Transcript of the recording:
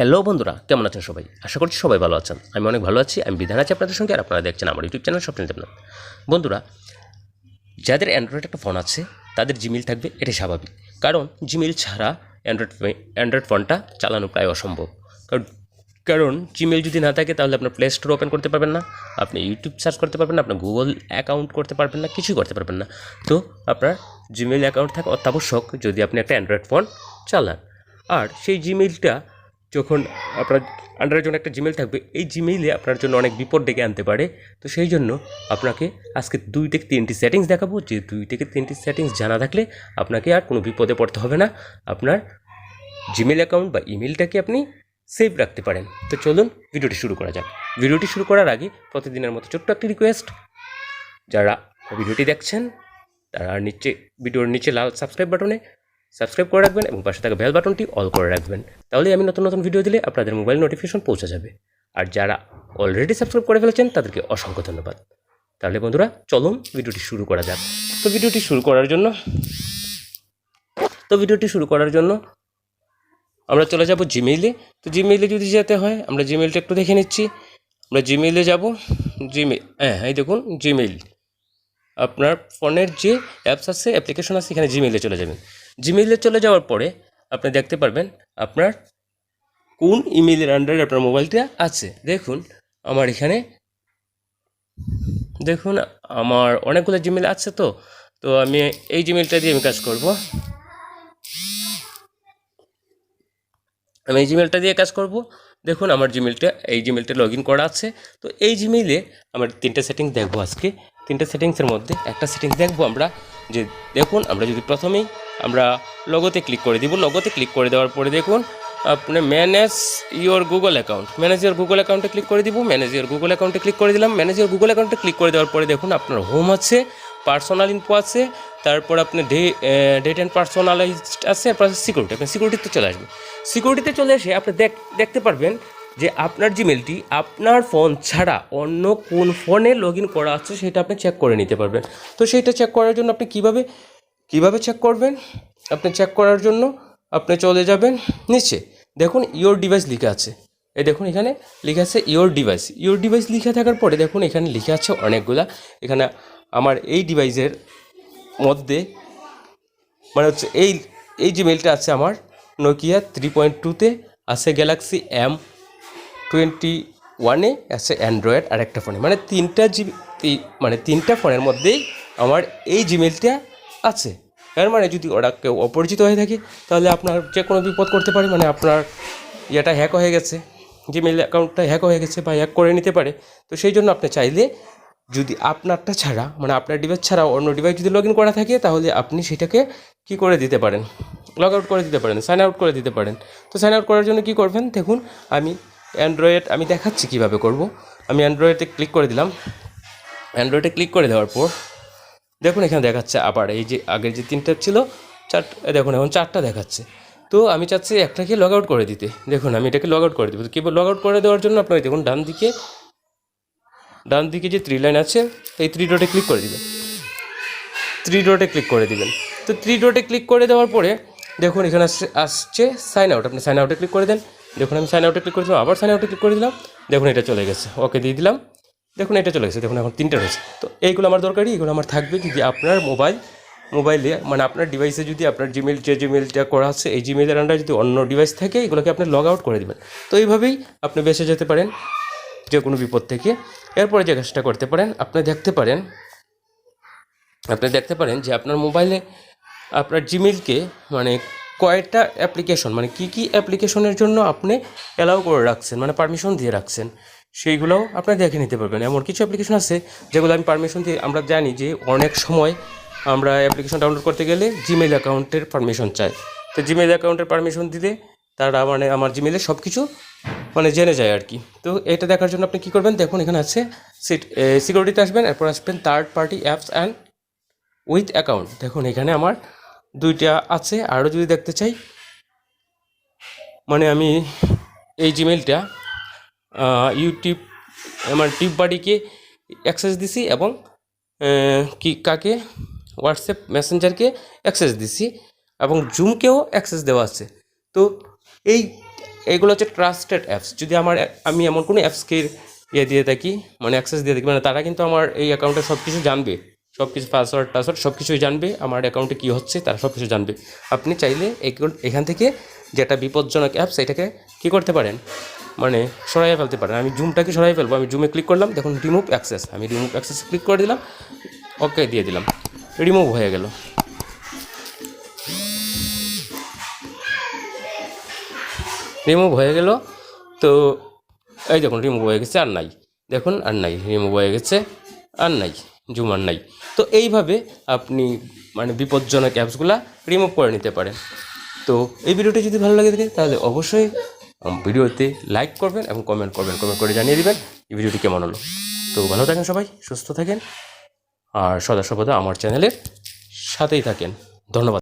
Hello বন্ধুরা, কেমন আছেন সবাই? আশা করছি সবাই ভালো আছেন। আমি অনেক ভালো আছি, আমি বিধান আছি আপনাদের সঙ্গে, আর আপনারা দেখছেন আমার ইউটিউব চ্যানেল স্বপ্ন দেবনাথ। বন্ধুরা, যাদের অ্যান্ড্রয়েড একটা ফোন আছে, তাদের জিমেল থাকবে, এটাই স্বাভাবিক। কারণ জিমেল ছাড়া অ্যান্ড্রয়েড অ্যান্ড্রয়েড ফোনটা চালানো প্রায় অসম্ভব। কারণ কারণ জিমেল যদি না থাকে, তাহলে আপনার প্লে স্টোর ওপেন করতে পারবেন না, আপনি ইউটিউব সার্চ করতে পারবেন না আপনার গুগল অ্যাকাউন্ট করতে পারবেন না, কিছুই করতে পারবেন না। তো আপনার জিমেল অ্যাকাউন্ট থাকা অত্যাবশ্যক যদি আপনি একটা অ্যান্ড্রয়েড ফোন চালান। আর সেই জিমেলটা যখন আপনার আন্ডারের জন্য একটা জিমেল থাকবে, এই জিমেইলে আপনার জন্য অনেক বিপদ ডেকে আনতে পারে। তো সেই জন্য আপনাকে আজকে দুই থেকে তিনটি সেটিংস দেখাবো। যে দুই থেকে তিনটি সেটিংস জানা থাকলে আপনাকে আর কোনো বিপদে পড়তে হবে না। আপনার জিমেল অ্যাকাউন্ট বা ইমেলটাকে আপনি সেভ রাখতে পারেন। তো চলুন ভিডিওটি শুরু করা যাক। ভিডিওটি শুরু করার আগে প্রতিদিনের মতো ছোট্ট একটি রিকোয়েস্ট যারা ভিডিওটি দেখছেন, তারা নিচে ভিডিওর নিচে লাল সাবস্ক্রাইব বাটনে সাবস্ক্রাইব করে রাখবেন এবং পাশে থাকা বেল বাটনটি অল করে রাখবেন। তাহলে আমি নতুন নতুন ভিডিও দিলে আপনাদের মোবাইল নোটিফিকেশন পৌঁছে যাবে। আর যারা অলরেডি সাবস্ক্রাইব করে ফেলেছেন, তাদেরকে অসংখ্য ধন্যবাদ। তাহলে বন্ধুরা, চলুন ভিডিওটি শুরু করা যাক। তো ভিডিওটি শুরু করার জন্য, তো ভিডিওটি শুরু করার জন্য আমরা চলে যাব জিমেইলে তো জিমেইলে যদি যেতে হয়, আমরা জিমেইলটা একটু দেখে নিচ্ছি। আমরা জিমেইলে যাব। জিমেইল হ্যাঁ এই দেখুন জিমেইল আপনার ফোনের যে অ্যাপস আছে অ্যাপ্লিকেশন আছে, এখানে জিমেইলে চলে যাবেন। জিমেইলে চলে যাওয়ার পরে আপনি দেখতে পারবেন আপনার কোন ইমেইলের আন্ডারে আপনার মোবাইলটা আছে। দেখুন, আমার এখানে, দেখুন, আমার অনেকগুলো জিমেইল আছে তো তো আমি এই জিমেইলটা দিয়ে আমি কাজ করব। আমি এই জিমেলটা দিয়ে কাজ করব। দেখুন, আমার জিমেলটা এই জিমেলটা লগ করা আছে। তো এই জিমেইলে আমার তিনটে সেটিংস দেখব আজকে। তিনটে সেটিংসের মধ্যে একটা সেটিংস দেখব আমরা যে, দেখুন, আমরা যদি প্রথমেই আমরা লগোতে ক্লিক করে দিব। লগোতে ক্লিক করে দেওয়ার পরে দেখুন, আপনি manage your Google account manage your Google অ্যাকাউন্টে ক্লিক করে দিব। ম্যানেজ ইওর গুগল অ্যাকাউন্টে ক্লিক করে দিলাম। ম্যানেজ ইওর গুগল অ্যাকাউন্টে ক্লিক করে দেওয়ার পরে দেখুন, আপনার হোম আছে পার্সোনাল ইনফো আছে, তারপর আপনি ডে ডেট অ্যান্ড পার্সোনালাইজড আছে তারপর সিকিউরিটি আপনি সিকিউরিটিতে চলে আসবেন সিকিউরিটিতে চলে এসে আপনি দেখ, দেখতে পারবেন যে আপনার জিমেলটি আপনার ফোন ছাড়া অন্য কোন ফোনে লগ করা আছে, সেটা আপনি চেক করে নিতে পারবেন। তো সেইটা চেক করার জন্য আপনি কীভাবে কীভাবে চেক করবেন? আপনি চেক করার জন্য আপনি চলে যাবেন নিচে। দেখুন ইওর ডিভাইস লিখা আছে। এই দেখুন, এখানে লিখা আছে ইওর ডিভাইস ইওর ডিভাইস লিখে থাকার পরে দেখুন, এখানে লিখে আছে অনেকগুলা। এখানে আমার এই ডিভাইসের মধ্যে মানে হচ্ছে এই এই যে মেলটা আছে আমার নোকিয়া থ্রি পয়েন্ট টুতে আছে গ্যালাক্সি এম টোয়েন্টি ওয়ানে আছে অ্যান্ড্রয়েড আর একটা ফোনে মানে তিনটা জিবি মানে তিনটা ফোনের মধ্যেই আমার এই জিমেলটা আছে। এর মানে যদি ওরা কেউ অপরিচিত হয়ে থাকে, তাহলে আপনার যে কোনো বিপদ করতে পারে মানে আপনার ইয়েটা হ্যাক হয়ে গেছে জিমেল অ্যাকাউন্টটা হ্যাক হয়ে গেছে বা হ্যাক করে নিতে পারে। তো সেই জন্য আপনি চাইলে যদি আপনারটা ছাড়া মানে আপনার ডিভাইস ছাড়া অন্য ডিভাইস যদি লগ ইন করা থাকে, তাহলে আপনি সেটাকে কি করে দিতে পারেন? লগ আউট করে দিতে পারেন সাইন আউট করে দিতে পারেন। তো সাইন আউট করার জন্য কি করবেন? দেখুন, আমি অ্যান্ড্রয়েড আমি দেখাচ্ছি কীভাবে করব। আমি অ্যান্ড্রয়েডে ক্লিক করে দিলাম। অ্যান্ড্রয়েডে ক্লিক করে দেওয়ার পর দেখুন, এখানে দেখাচ্ছে আবার। এই যে আগের যে তিনটা ছিল, চার দেখুন, এখন চারটা দেখাচ্ছে। তো আমি চাচ্ছি একটাকে লগ আউট করে দিতে। দেখুন, আমি এটাকে লগ আউট করে দেবো। কেবল লগ আউট করে দেওয়ার জন্য আপনার দেখুন, ডান দিকে ডান দিকে যে থ্রি লাইন আছে, এই থ্রি ডটে ক্লিক করে দেবেন। থ্রি ডটে ক্লিক করে দিবেন। তো থ্রি ডটে ক্লিক করে দেওয়ার পরে, দেখুন, এখানে আসছে আসছে সাইন আউট আপনি সাইন আউটে ক্লিক করে দেন। দেখুন, আমি সাইন আউটে ক্লিক করে দিলাম আবার সাইন আউটে ক্লিক করে দিলাম। দেখুন, এটা চলে গেছে। ওকে, দিয়ে দিলাম। দেখুন, এটা চলে গেছে। দেখুন, এখন তিনটা রয়েছে। তো এইগুলো আমার দরকারি এগুলো আমার থাকবে যদি আপনার মোবাইল, মোবাইলে মানে আপনার ডিভাইসে যদি আপনার জিমেল যে জিমেলটা করা আছে, এই জিমেলের আন্ডার যদি অন্য ডিভাইস থাকে, এগুলোকে আপনি লগ আউট করে দেবেন। তো এইভাবেই আপনি বেঁচে যেতে পারেন যে কোনো বিপদ থেকে। এরপরে যে কাজটা করতে পারেন, আপনি দেখতে পারেন, আপনি দেখতে পারেন যে আপনার মোবাইলে আপনার জিমেলকে মানে কয়েকটা অ্যাপ্লিকেশন মানে কি কি অ্যাপ্লিকেশনের জন্য আপনি অ্যালাউ করে রাখছেন মানে পারমিশন দিয়ে রাখছেন। সেইগুলোও আপনি দেখে নিতে পারবেন। এমন কিছু অ্যাপ্লিকেশন আছে যেগুলো আমি পারমিশন দিয়ে আমরা জানি যে অনেক সময় আমরা অ্যাপ্লিকেশন ডাউনলোড করতে গেলে জিমেল অ্যাকাউন্টের পারমিশন চাই। তো জিমেল অ্যাকাউন্টের পারমিশন দিলে তারা মানে আমার জিমেলে সব কিছু মানে জেনে যায় আর কি। তো এটা দেখার জন্য আপনি কী করবেন? দেখুন, এখানে আছে সিকিউরিটিতে আসবেন, এরপর আসবেন third party apps and with account দেখুন, এখানে আমার দুইটা আছে। আরও যদি দেখতে চাই মানে আমি এই জিমেলটা ইউটিউব আমার টিপ বাড়িকে অ্যাক্সেস দিছি এবং কি, কাকে? হোয়াটসঅ্যাপ মেসেঞ্জারকে অ্যাক্সেস দিছি এবং জুমকেও অ্যাক্সেস দেওয়া আছে। তো এই, এইগুলো হচ্ছে ট্রাস্টেড অ্যাপস যদি আমার, আমি এমন কোনো অ্যাপসকে ইয়ে দিয়ে থাকি মানে অ্যাক্সেস দিয়ে থাকি মানে তারা কিন্তু আমার এই অ্যাকাউন্টে সব কিছু জানবে। সব কিছু পাসওয়ার্ড টাসওয়ার্ড সব কিছুই জানবে, আমার অ্যাকাউন্টে কী হচ্ছে, তারা সব কিছু জানবে। আপনি চাইলে এখান থেকে যেটা বিপজ্জনক অ্যাপস এটাকে কী করতে পারেন? মানে সরাইয়ে ফেলতে পারেন আমি জুমটাকে সরাই ফেলব। আমি জুমে ক্লিক করলাম, দেখুন রিমুভ অ্যাক্সেস আমি রিমুভ অ্যাক্সেস ক্লিক করে দিলাম ওকে দিয়ে দিলাম। রিমুভ হয়ে গেল। রিমুভ হয়ে গেল। তো এই দেখুন রিমুভ হয়ে গেছে আর নাই। দেখুন, আর নাই। রিমুভ হয়ে গেছে, আর নাই। জুম আর নাই। তো এইভাবে আপনি মানে বিপজ্জনক অ্যাপসগুলা রিমুভ করে নিতে পারেন। তো এই ভিডিওটি যদি ভালো লাগে থাকে, তাহলে অবশ্যই ভিডিওতে লাইক করবেন এবং কমেন্ট করবেন। কমেন্ট করে জানিয়ে দেবেন এই ভিডিওটি কেমন হলো। তো ভালো থাকেন সবাই, সুস্থ থাকেন। আর সদা সর্বদা আমার চ্যানেলের সাথেই থাকেন। ধন্যবাদ।